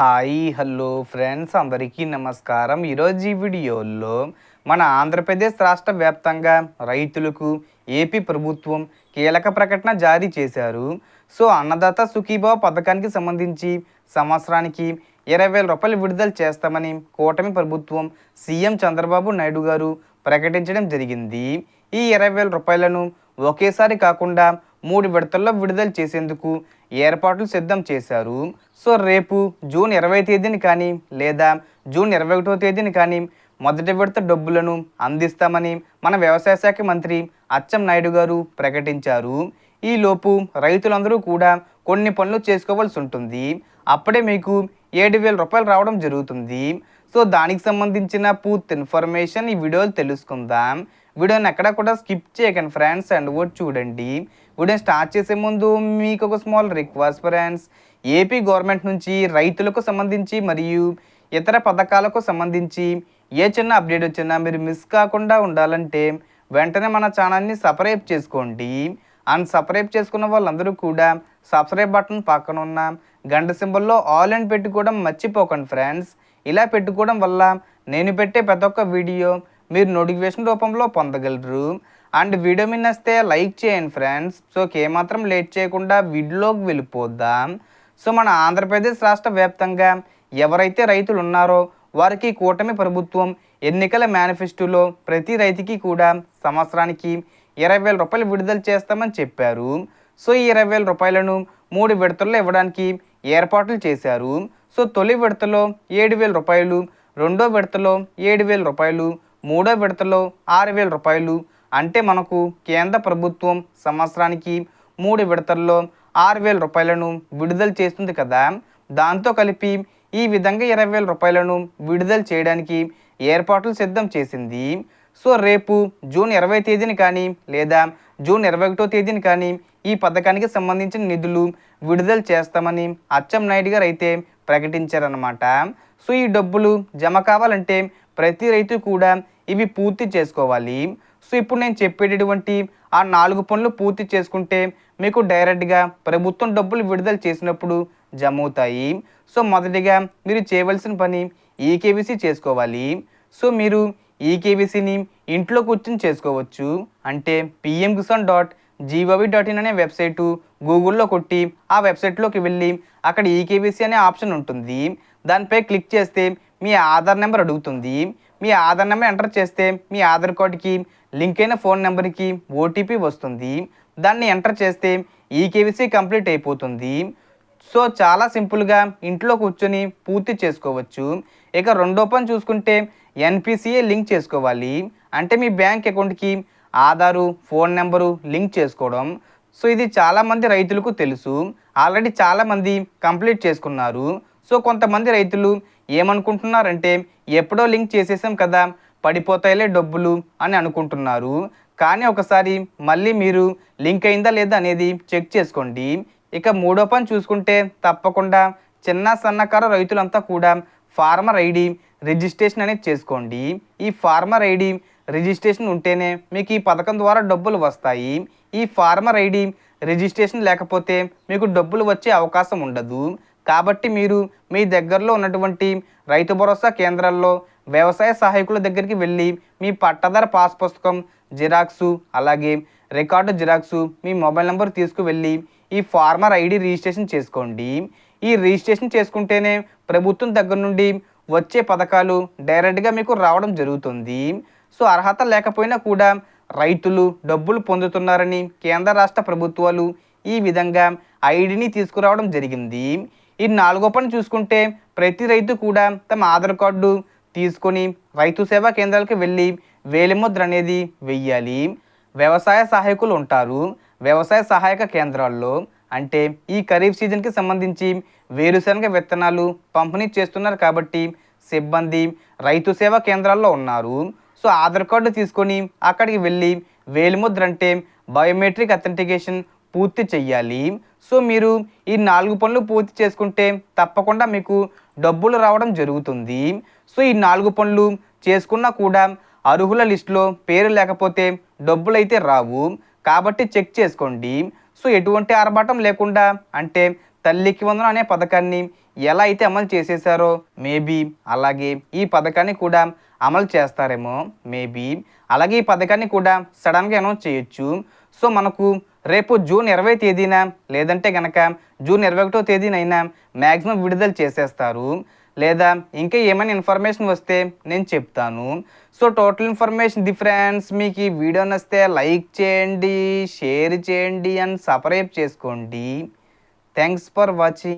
Hi hello friends అందరికీ నమస్కారం. ఈరోజు ఈ వీడియోలో మన ఆంధ్రప్రదేశ్ రాష్ట్ర వ్యాప్తంగా రైతులకు ఏపీ ప్రభుత్వం కీలక ప్రకటన జారీ చేశారు. సో అన్నదాత సుఖీభావ పథకానికి సంబంధించి సంవత్సరానికి ఇరవై వేల రూపాయలు విడుదల చేస్తామని కూటమి ప్రభుత్వం సీఎం చంద్రబాబు నాయుడు గారు ప్రకటించడం జరిగింది. ఈ ఇరవై వేల రూపాయలను ఒకేసారి కాకుండా మూడు విడతల్లో విడుదల చేసేందుకు ఏర్పాట్లు సిద్ధం చేశారు. సో రేపు జూన్ ఇరవై తేదీని కానీ లేదా జూన్ ఇరవై ఒకటో తేదీని కానీ మొదటి విడత డబ్బులను అందిస్తామని మన వ్యవసాయ శాఖ మంత్రి అచ్చెం నాయుడు గారు ప్రకటించారు. ఈలోపు రైతులందరూ కూడా కొన్ని పనులు చేసుకోవాల్సి ఉంటుంది. అప్పుడే మీకు ఏడు వేల రూపాయలు రావడం జరుగుతుంది. సో దానికి సంబంధించిన పూర్తి ఇన్ఫర్మేషన్ ఈ వీడియోలో తెలుసుకుందాం. వీడియోని ఎక్కడ కూడా స్కిప్ చేయకండి ఫ్రెండ్స్ అండ్ కూడా చూడండి. వీడియో స్టార్ట్ చేసే ముందు మీకు ఒక small request friends. AP government నుంచి రైతులకు సంబంధించి మరియు ఇతర పథకాలకు సంబంధించి ఏ చిన్న అప్డేట్ వచ్చినా మీరు మిస్ కాకుండా ఉండాలంటే వెంటనే మన ఛానల్ని సబ్స్క్రైబ్ చేసుకోండి. అండ్ సబ్స్క్రైబ్ చేసుకున్న వాళ్ళందరూ కూడా సబ్స్క్రైబ్ బటన్ పక్కన ఉన్న గంట సింబల్లో ఆల్ అండ్ పెట్టుకోవడం మర్చిపోకండి ఫ్రెండ్స్. ఇలా పెట్టుకోవడం వల్ల నేను పెట్టే ప్రతి ఒక్క వీడియో మీరు నోటిఫికేషన్ రూపంలో పొందగలరు. అండ్ వీడియో మీ వస్తే లైక్ చేయండి ఫ్రెండ్స్. సో ఏమాత్రం లేట్ చేయకుండా వీడియోలోకి వెళ్ళిపోద్దాం సో మన ఆంధ్రప్రదేశ్ రాష్ట్ర వ్యాప్తంగా ఎవరైతే రైతులు ఉన్నారో వారికి కూటమి ప్రభుత్వం ఎన్నికల మేనిఫెస్టోలో ప్రతి రైతుకి కూడా సంవత్సరానికి ఇరవై వేల రూపాయలు విడుదల చేస్తామని చెప్పారు. సో ఈ ఇరవై వేల రూపాయలను మూడు విడతల్లో ఇవ్వడానికి ఏర్పాట్లు చేశారు. సో తొలి విడతలో ఏడు వేల రూపాయలు రెండో విడతలో ఏడు వేల రూపాయలు మూడో విడతలో ఆరు వేల రూపాయలు. అంటే మనకు కేంద్ర ప్రభుత్వం సంవత్సరానికి మూడు విడతల్లో ఆరు వేల రూపాయలను విడుదల చేస్తుంది కదా. దాంతో కలిపి ఈ విధంగా ఇరవై వేల రూపాయలను విడుదల చేయడానికి ఏర్పాట్లు సిద్ధం చేసింది. సో రేపు జూన్ ఇరవై తేదీని కానీ లేదా జూన్ ఇరవై ఒకటో తేదీని కానీ ఈ పథకానికి సంబంధించిన నిధులు విడుదల చేస్తామని అచ్చెం నాయుడు గారు అయితే ప్రకటించారనమాట సో ఈ డబ్బులు జమ కావాలంటే ప్రతి రైతు కూడా ఇవి పూర్తి చేసుకోవాలి. సో ఇప్పుడు నేను చెప్పేటటువంటి ఆ నాలుగు పనులు పూర్తి చేసుకుంటే మీకు డైరెక్ట్గా ప్రభుత్వం డబ్బులు విడుదల చేసినప్పుడు జమ అవుతాయి సో మొదటిగా మీరు చేయవలసిన పని ఈకేబీసీ చేసుకోవాలి. సో మీరు ఈకేబీసీని ఇంట్లో కూర్చొని చేసుకోవచ్చు. అంటే PM Kisan dot G O V dot in అనే వెబ్సైటు గూగుల్లో కొట్టి ఆ వెబ్సైట్లోకి వెళ్ళి అక్కడ ఈకేబీసీ అనే ఆప్షన్ ఉంటుంది. దానిపై క్లిక్ చేస్తే మీ ఆధార్ నెంబర్ అడుగుతుంది. మీ ఆధార్ నెంబర్ ఎంటర్ చేస్తే మీ ఆధార్ కార్డుకి లింక్ అయిన ఫోన్ నెంబర్కి ఓటీపీ వస్తుంది. దాన్ని ఎంటర్ చేస్తే ఈకేవీసీ కంప్లీట్ అయిపోతుంది. సో చాలా సింపుల్గా ఇంట్లో కూర్చొని పూర్తి చేసుకోవచ్చు. ఇక రెండో పని చూసుకుంటే ఎన్పిసిఏ లింక్ చేసుకోవాలి. అంటే మీ బ్యాంక్ అకౌంట్కి ఆధారు ఫోన్ నెంబరు లింక్ చేసుకోవడం. సో ఇది చాలామంది రైతులకు తెలుసు. ఆల్రెడీ చాలామంది కంప్లీట్ చేసుకున్నారు. సో కొంతమంది రైతులు ఏమనుకుంటున్నారంటే ఎప్పుడో లింక్ చేసేసాం కదా పడిపోతాయిలే డబ్బులు అని అనుకుంటున్నారు. కానీ ఒకసారి మళ్ళీ మీరు లింక్ అయిందా లేదా అనేది చెక్ చేసుకోండి. ఇక మూడో పని చూసుకుంటే తప్పకుండా చిన్న సన్నకారు రైతులంతా కూడా ఫార్మర్ ఐడి రిజిస్ట్రేషన్ అనేది చేసుకోండి. ఈ ఫార్మర్ ఐడి రిజిస్ట్రేషన్ ఉంటేనే మీకు ఈ పథకం ద్వారా డబ్బులు వస్తాయి. ఈ ఫార్మర్ ఐడి రిజిస్ట్రేషన్ లేకపోతే మీకు డబ్బులు వచ్చే అవకాశం ఉండదు. కాబట్టి మీరు మీ దగ్గరలో ఉన్నటువంటి రైతు భరోసా కేంద్రాల్లో వ్యవసాయ సహాయకుల దగ్గరికి వెళ్ళి మీ పట్టదార పాస్ పుస్తకం జిరాక్సు అలాగే రికార్డు జిరాక్సు మీ మొబైల్ నెంబర్ తీసుకువెళ్ళి ఈ ఫార్మర్ ఐడి రిజిస్ట్రేషన్ చేసుకోండి. ఈ రిజిస్ట్రేషన్ చేసుకుంటేనే ప్రభుత్వం దగ్గర నుండి వచ్చే పథకాలు డైరెక్ట్గా మీకు రావడం జరుగుతుంది. సో అర్హత లేకపోయినా కూడా రైతులు డబ్బులు పొందుతున్నారని కేంద్ర రాష్ట్ర ప్రభుత్వాలు ఈ విధంగా ఐడిని తీసుకురావడం జరిగింది. ఈ నాలుగో పని చూసుకుంటే ప్రతి రైతు కూడా తమ ఆధార్ కార్డు తీసుకొని రైతు సేవా కేంద్రాలకు వెళ్ళి వేలిముద్ర అనేది వెయ్యాలి. వ్యవసాయ సహాయకులు ఉంటారు. వ్యవసాయ సహాయక కేంద్రాల్లో అంటే ఈ ఖరీఫ్ సీజన్కి సంబంధించి వేరుశనగ విత్తనాలు పంపిణీ చేస్తున్నారు కాబట్టి సిబ్బంది రైతు సేవా కేంద్రాల్లో ఉన్నారు. సో ఆధార్ కార్డు తీసుకొని అక్కడికి వెళ్ళి వేలిముద్ర అంటే బయోమెట్రిక్ అథెంటికేషన్ పూర్తి చెయ్యాలి. సో మీరు ఈ నాలుగు పనులు పూర్తి చేసుకుంటే తప్పకుండా మీకు డబ్బులు రావడం జరుగుతుంది. సో ఈ నాలుగు పనులు చేసుకున్నా కూడా అర్హుల లిస్టులో పేరు లేకపోతే డబ్బులు అయితే రావు. కాబట్టి చెక్ చేసుకోండి. సో ఎటువంటి ఆర్భాటం లేకుండా అంటే తల్లికి వందనం అనే పథకాన్ని ఎలా అయితే అమలు చేసేసారో మేబీ అలాగే ఈ పథకాన్ని కూడా అమలు చేస్తారేమో మేబీ. అలాగే ఈ పథకాన్ని కూడా సడన్గా అనౌన్స్ చేయొచ్చు. సో మనకు రేపు జూన్ ఇరవై తేదీన లేదంటే గనక జూన్ ఇరవై ఒకటో తేదీనైనా మ్యాక్సిమం విడుదల చేసేస్తారు. లేదా ఇంకా ఏమైనా ఇన్ఫర్మేషన్ వస్తే నేను చెప్తాను. సో టోటల్ ఇన్ఫర్మేషన్ డిఫరెన్స్ మీకు ఈ వీడియో నచ్చితే లైక్ చేయండి షేర్ చేయండి అండ్ సబ్స్క్రైబ్ చేసుకోండి. Thanks for watching.